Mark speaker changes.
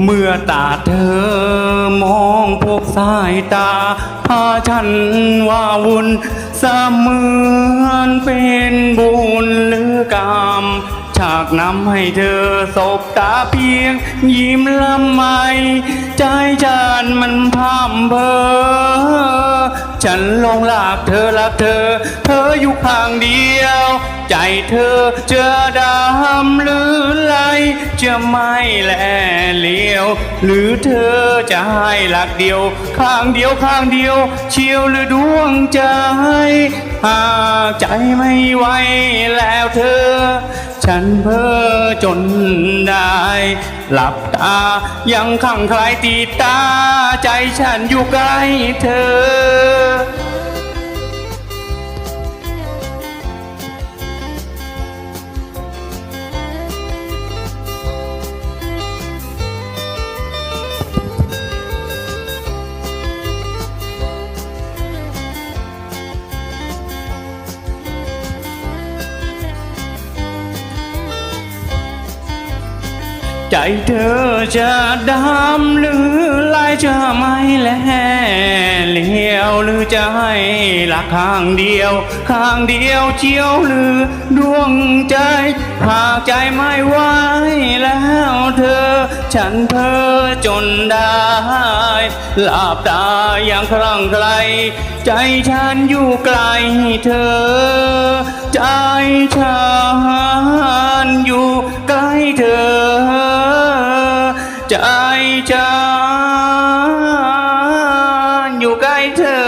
Speaker 1: เมื่อตาเธอมองพบสายตาพาฉันว่าวุ่นเสมือนเป็นบุญหรือกรรมฉากนำให้เธอสบตาเพียง ยิ้มละไม ใจฉันมันพามเพอ ฉันลงรักเธอรักเธอ เธออยู่ข้างเดียว ใจเธอจะดำหรือไหลจะไม่แลเลี้ยว หรือเธอจะให้หลักเดียว ข้างเดียวข้างเดียว เชียวหรือดวงใจหากใจไม่ไหวแล้วเธอ ฉันเพ้อจนได้ หลับตายังขังใครตีตา ใจฉันอยู่ใกล้เธอ ใจเธอจะดำหรือลายจะไม่แลเลี้ยวหรือจะให้หลักข้างเดียว ข้างเดียวเจียวหรือดวงใจหากใจไม่ไหวแล้วเธอ ฉันเพ้อจนได้หลับตาอย่างคลั่งไคลใจฉันอยู่ไกลเธอ ใจฉันอยู่ใกล้เธอ ใจฉันอยู่ใกล้เธอ